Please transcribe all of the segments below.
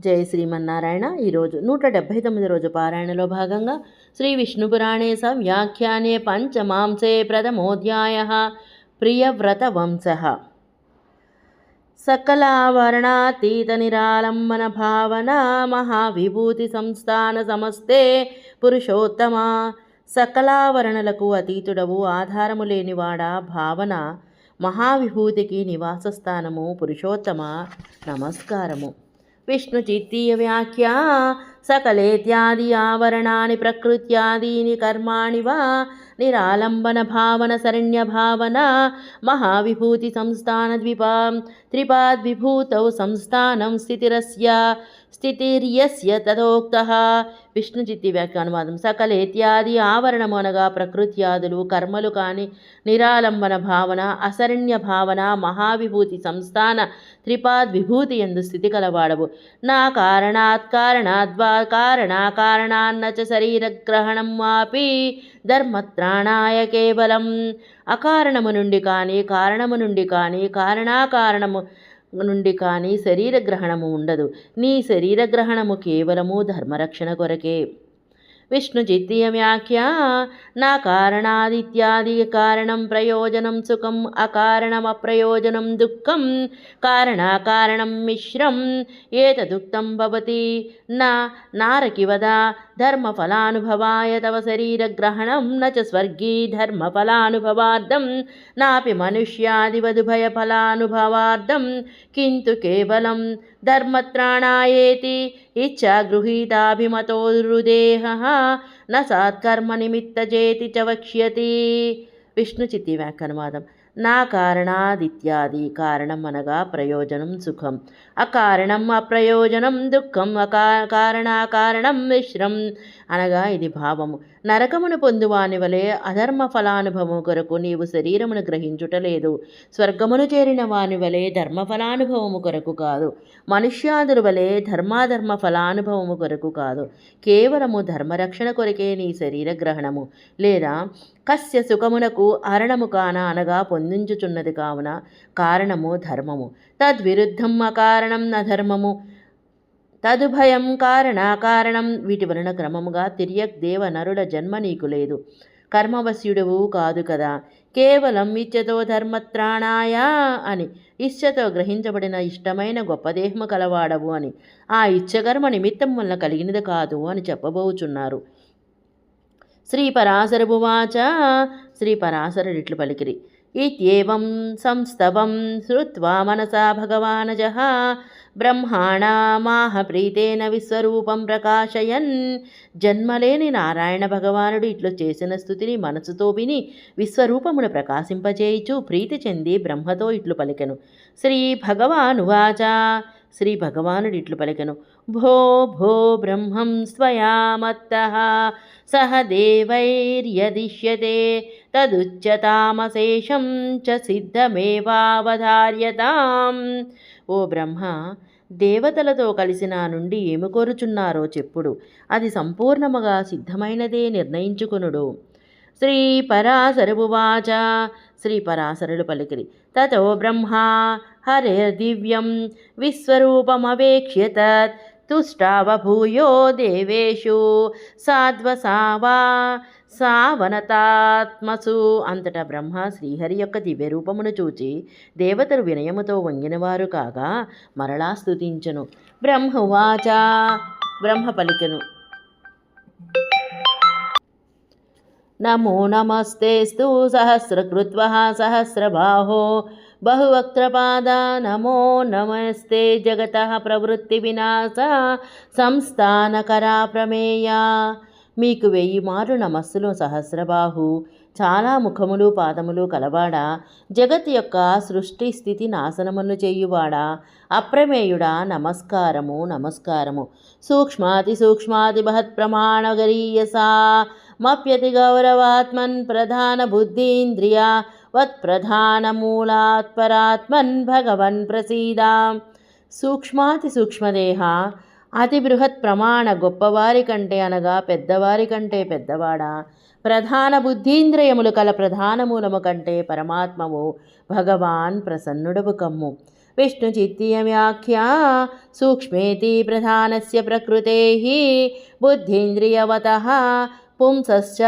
జయ శ్రీమన్నారాయణ. ఈరోజు నూట డెబ్భై తొమ్మిది రోజు పారాయణలో భాగంగా శ్రీ విష్ణు పురాణే స వ్యాఖ్యానే పంచమాంసే ప్రథమోధ్యాయ ప్రియవ్రత వంశ సకలావరణాతీత నిరాలంబన భావన మహావిభూతి సంస్థాన సమస్తే పురుషోత్తమ. సకలావరణలకు అతీతుడవు ఆధారము లేనివాడా భావన. మహావిభూతికి నివాసస్థానము పురుషోత్తమ. నమస్కారము. విష్ణు చిత్తీయ వ్యాఖ్య సకలేత్యాది ఆవరణాని ప్రకృత్యాదీని కర్మాణి వా నిరాలంబన భావన శరణ్య భావన మహావిభూతి సంస్థాన ద్విపా త్రిపాద్విభూతౌ సంస్థానం స్థితిరస్య స్థితిర్యస్య తదోక్త విష్ణు చిత్తి వ్యాఖ్య అనువాదం సకలేత్యాది ఆవరణము అనగా ప్రకృత్యాదులు కర్మలు కాని నిరాలంబన భావన అసరణ్య భావన మహావిభూతి సంస్థాన త్రిపాద్ విభూతి ఎందు స్థితి కలవాడవు నా కారణాత్ కారణాద్వా కారణ కారణాన్న చ శరీరగ్రహణం వాపి ధర్మత్రాణాయ కేవలం. అకారణము నుండి కానీ కారణము నుండి కానీ కారణాకారణము నుండి కానీ శరీర గ్రహణము ఉండదు. నీ శరీర గ్రహణము కేవలము ధర్మరక్షణ కొరకే. विष्णुजितीयव्याख्या न कारणादित्यादिकारणं प्रयोजनं सुखम् अकारणमप्रयोजनं दुःखं कारणाकारणं मिश्रम् एतदुक्तं भवति। न नारकिवदा धर्मफलानुभवाय तव शरीरग्रहणं न च स्वर्गी धर्मफलानुभवार्थं नापि मनुष्यादिवदुभयफलानुभवार्थं किन्तु केवलं धर्मत्राणायेति మనుష్యాదివదుభయఫలానుభవార్థం గృహీతాభిమతో హృదేహ న సత్కర్మనిమిత్తజేతి చ వక్ష్యతి. విష్ణు చిత్తి వ్యాఖ్యానువాదం నా కారణాదిత్యాది కారణం అనగా ప్రయోజనం సుఖం. అకారణం అప్రయోజనం దుఃఖం. అకా కారణాకారణం మిశ్రం అనగా ఇది భావము. నరకమును పొందువాని వలె అధర్మ ఫలానుభవము కొరకు నీవు శరీరమును గ్రహించుటలేదు స్వర్గమును చేరిన వాని వలె ధర్మఫలానుభవము కొరకు కాదు. మనుష్యాదుల వలె ధర్మాధర్మ ఫలానుభవము కొరకు కాదు. కేవలము ధర్మరక్షణ కొరకే నీ శరీర గ్రహణము. లేదా కస్య సుఖమునకు అరణము కాన అనగా పొందించుచున్నది కావున కారణము ధర్మము. తద్విరుద్ధం అకారణం నధర్మము తదుభయం కారణాకారణం. వీటి వలన క్రమముగా తిర్యక్ దేవ నరుల జన్మ నీకు లేదు. కర్మవశ్యుడవు కాదు కదా. కేవలం ఇచ్చతో ధర్మత్రాణాయ అని. ఇచ్చతో గ్రహించబడిన ఇష్టమైన గొప్ప దేహము కలవాడవు అని. ఆ ఇచ్చకర్మ నిమిత్తం వలన కలిగినది కాదు అని చెప్పబోచున్నారు. శ్రీ పరాశరభువాచ శ్రీ పరాశరుడిట్లు పలికిరి. ఇత్యేవం సంస్తవం శ్రుత్వా మనసా భగవానజः బ్రహ్మాణమాహ ప్రీతేన విశ్వరూపం ప్రకాశయన్ జన్మలేని నారాయణ భగవానుడు ఇట్లు చేసిన స్థుతిని మనసుతో విని విశ్వరూపమును ప్రకాశింపజేయుచు ప్రీతి చెంది బ్రహ్మతో ఇట్లు పలికెను శ్రీ భగవానువాచ శ్రీ భగవానుడు ఇట్లు పలికెను భో భో బ్రహ్మం స్వయామత్త సహ దేవైర్యదిష్యతే తదుచ్యతామశేషం చ సిద్ధమేవావధార్యతాం ఓ బ్రహ్మ దేవతలతో కలిసి నా నుండి ఏమి కోరుచున్నారో చెప్పుడు. అది సంపూర్ణముగా సిద్ధమైనదే నిర్ణయించుకునుడు. శ్రీ పరాశరువాచ శ్రీ పరాశరుడు పలికిరి. తతో బ్రహ్మ దివ్యం విశ్వరూపమవేక్ష్య తత్ తుష్టావభూయో దేవేషు సాధ్వసావా సావనతాత్మసు అంతటా బ్రహ్మ శ్రీహరి యొక్క దివ్య రూపమును చూచి దేవతలు వినయముతో వంగినవారు కాగా మరలా స్తుతించను. బ్రహ్మవాచ బ్రహ్మ పలికెను. నమో నమస్తేస్తు సహస్రకృత్వ సహస్రబాహో బహువక్త్రపాద నమో నమస్తే జగత ప్రవృత్తి వినాశ సంస్థానకరా ప్రమేయ. మీకు వెయ్యి మారు నమస్సులు సహస్రబాహు. చాలా ముఖములు పాదములు కలవాడా? జగత్ యొక్క సృష్టి స్థితి నాశనములు చేయువాడా? అప్రమేయుడా నమస్కారము నమస్కారము. సూక్ష్మాతి సూక్ష్మాతి బహత్ ప్రమాణగరీయసా. మప్యతి గౌరవాత్మన్ ప్రధాన బుద్ధీంద్రియ. వత్ప్రధానమూలాత్పరాత్మన్ భగవన్ ప్రసీదా సూక్ష్మాతి సూక్ష్మదేహ అతి బృహత్ ప్రమాణ గొప్పవారి కంటే అనగా పెద్దవారి కంటే పెద్దవాడా ప్రధాన బుద్ధీంద్రియములు కల ప్రధాన మూలము కంటే పరమాత్మము భగవాన్ ప్రసన్నుడవు కమ్ము విష్ణుచిత్తీయవ్యాఖ్యా సూక్ష్మేతి ప్రధానస్య ప్రకృతే బుద్ధీంద్రియవత पुंसश्च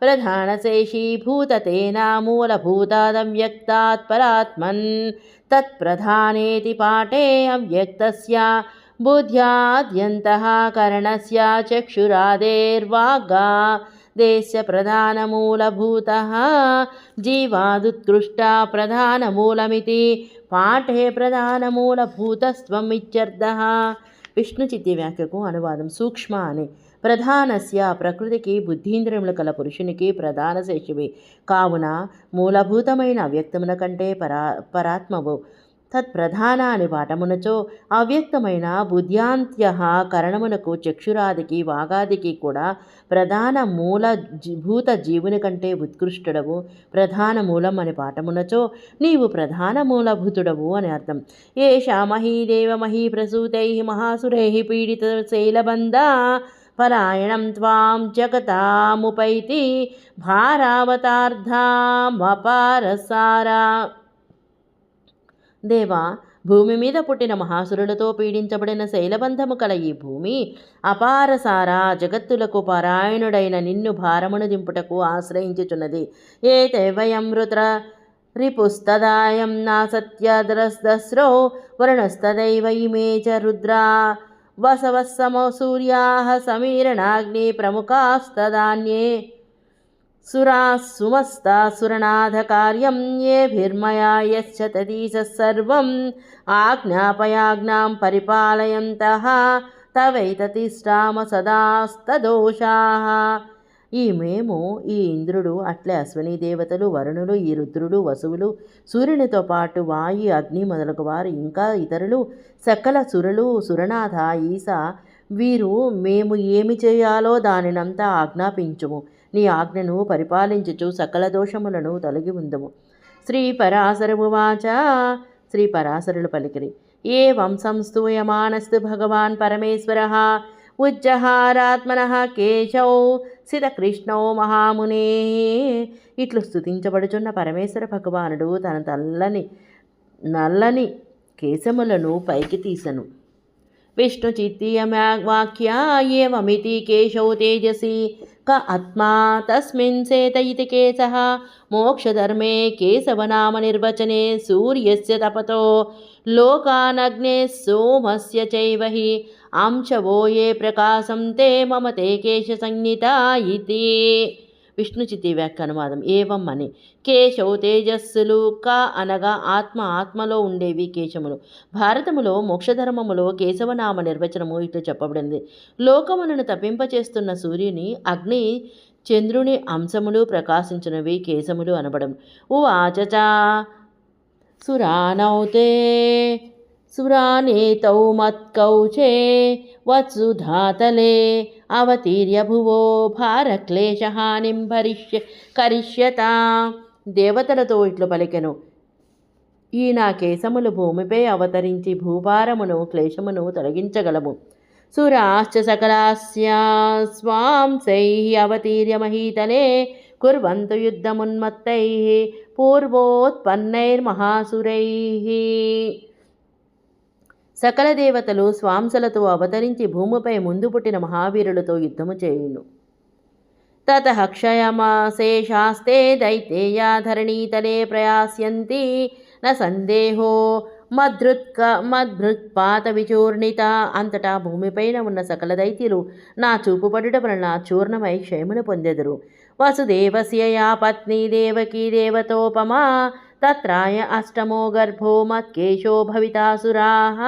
प्रधानशेषीभूततेनामूलभूतादव्यक्तात् परात्मन्। तत्प्रधानेति पाठे अव्यक्तस्य बुद्ध्याद्यन्तः करणस्य चक्षुरादेर्वागा। देस्य प्रधानमूलभूतः जीवादुत्कृष्टा प्रधानमूलमिति। पाठे प्रधानमूलभूतस्त्वमित्यर्थः विष्णुचित्तव्याख्यको अनुवादं सूक्ष्म ప్రధానస్య ప్రకృతికి బుద్ధీంద్రియములు కల పురుషునికి ప్రధాన శేషివి. కావున మూలభూతమైన అవ్యక్తముల కంటే పరా పరాత్మవు. తత్ప్రధాన అని పాఠమునచో అవ్యక్తమైన బుద్ధ్యాంత్య కరణమునకు చక్షురాదికి వాగాదికి కూడా ప్రధాన మూల జీ- భూత జీవుని కంటే ఉత్కృష్టుడవు. ప్రధాన మూలం అని పాఠమునచో నీవు ప్రధాన మూలభూతుడవు అని అర్థం. ఏషా మహీదేవ మహీ ప్రసూతై మహాసురై పీడిత శైలబంధ పరాయణం త్వాం జగతాముపైతి భారావతార్థామపారసారా దేవా భూమి మీద పుట్టిన మహాసురులతో పీడించబడిన శైలబంధము కల ఈ భూమి అపారసార జగత్తులకు పారాయణుడైన నిన్ను భారమును దింపుటకు ఆశ్రయించుచున్నది. ఏ వయం రుద్ర రిపుస్తదాయం నా సత్యద్రస్దస్రో వరుణస్తదైవ ఇమే చ రుద్రా. వసవస్సమో సూర్యా సమీరణాగ్ని ప్రముఖాస్తదాన్యే. సురాసుమస్తాసురనాథకార్యం ఏభిర్మయా యశ్చ తదీశः సర్వం ఆజ్ఞాపయాజ్ఞాం పరిపాలయంతః తవైతతిష్టామ సదాస్తదోషాः. ఈ మేము ఈ ఇంద్రుడు అట్లే అశ్విని దేవతలు వరుణులు ఈ రుద్రుడు వసువులు సూర్యునితో పాటు వాయు అగ్ని మొదలగు వారు ఇంకా ఇతరులు సకల సురులు సురనాథ ఈస వీరు మేము ఏమి చేయాలో దానినంతా ఆజ్ఞాపించుము. నీ ఆజ్ఞను పరిపాలించుచు సకల దోషములను తొలగి ఉందము. శ్రీ పరాశరమువాచ శ్రీ పరాశరులు పలికిరి. ఏ వంశం స్తూయమానస్తు భగవాన్ పరమేశ్వర? ఉజ్జహారాత్మన కేశౌ సితకృష్ణౌ మహామునే. ఇట్లు స్తుతించబడుచున్న పరమేశ్వర భగవానుడు తన తల్లని నల్లని కేశములను పైకి తీసను. విష్ణు ఏమమితి కేశౌ తేజసి? క ఆత్మా తస్మిన్ సేత ఇది కేశ. మోక్షధర్మే కేశవనామ నిర్వచనే సూర్యస్య తపతో. లోకానగ్నే సోమస్య చైవ హి అంశవో ఏ ప్రకాశం తే మమ తే కేశ సంహిత ఇతి విష్ణుచితి వ్యాఖ్య అనువాదం ఏవం అని. కేశవు తేజస్సులు క అనగా ఆత్మ ఆత్మలో ఉండేవి కేశములు. భారతములో మోక్షధర్మములో కేశవనామ నిర్వచనము ఇట్లు చెప్పబడింది. లోకములను తప్పింపచేస్తున్న సూర్యుని అగ్ని చంద్రుని అంశములు ప్రకాశించినవి కేశములు అనబడం ఉవాచచ సురానౌతే సురానేతౌ మత్కౌచే వత్సుధాతలే అవతీర్య భువో భారక్లేశహానిం భరిష్య కరిష్యత దేవతలతో ఇట్లు పలికెను. ఈ నా కేశములు భూమిపై అవతరించి భూభారమును క్లేశమును తొలగించగలము. సురాశ్చ సకలాస్య స్వాంసై అవతీర్య మహీతలే కుర్వంతు యుద్ధమున్మత్తై పూర్వోత్పన్నైర్మహాసురై. సకల దేవతలు స్వాంసలతో అవతరించి భూమిపై ముందు పుట్టిన మహావీరులతో యుద్ధము చేయును. తతహక్షయమాశేషాస్తే దైతేయా ధరణీతలే ప్రయాస్యంతి. న సందేహో మధృత్క మధృత్పాత విచూర్ణిత. అంతటా భూమిపైన ఉన్న సకల దైత్యులు నా చూపుపడుట వలన చూర్ణమై క్షయమును పొందెదరు. వసుదేవస్య యా పత్ని దేవకీ దేవతోపమా. తత్రాయ అష్టమో గర్భో మత్కేశో భవితాసురాः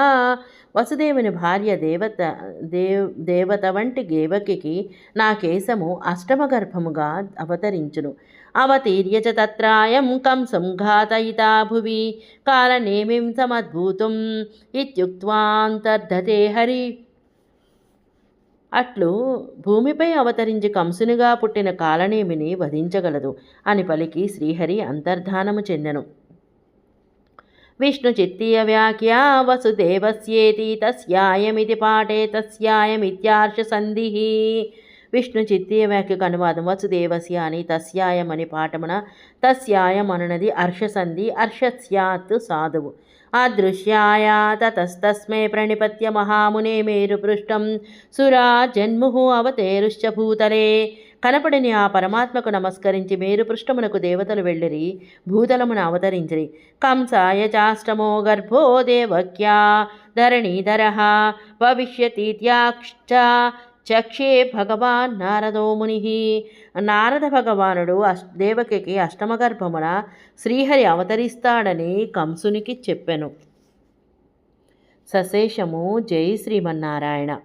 వసుదేవుని భార్య దేవత దేవ్ దేవత వంటి దేవకికి నా కేశము అష్టమ గర్భముగా అవతరించును. అవతీర్యచ తత్రాయం కంసం ఘాతయితా భువి కాలనేమిం సమద్భూతం ఇత్యుక్వాంతర్ధతే హరి। అట్లు భూమిపై అవతరించి కంసునిగా పుట్టిన కాలనేమిని వధించగలదు అని పలికి శ్రీహరి అంతర్ధానము చెందెను. విష్ణుచిత్తీయ వ్యాఖ్యా వసుదేవస్యేతి తస్యాయమితి పాఠే తస్యాయమిత్యార్ష సంధి. విష్ణు చిత్తీయ అనువాదం. వసుదేవస్య అని తస్యాయం అని పాఠమున తస్యాయం అనునది అర్షసంధి అర్షస్యాత్ సాధువు. అదృశ్యాయ తతస్తస్మే ప్రణిపత్య మహామునే మేరుపృష్టం సురా జన్ముః అవతేరుశ్చ భూతలే. కనపడిని ఆ పరమాత్మకు నమస్కరించి మేరుపృష్టమునకు దేవతలు వెళ్ళిరి భూతలమున అవతరించిరి. కంసాయ చాష్టమో గర్భో దేవక్యా. ధరణీధర. భవిష్యతీత్యాక్ష చక్షే భగవాన్ నారదో ముని నారద భగవానుడు అష్ దేవకికి అష్టమగర్భమున శ్రీహరి అవతరిస్తాడని కంసునికి చెప్పెను. సశేషము జై శ్రీమన్నారాయణ.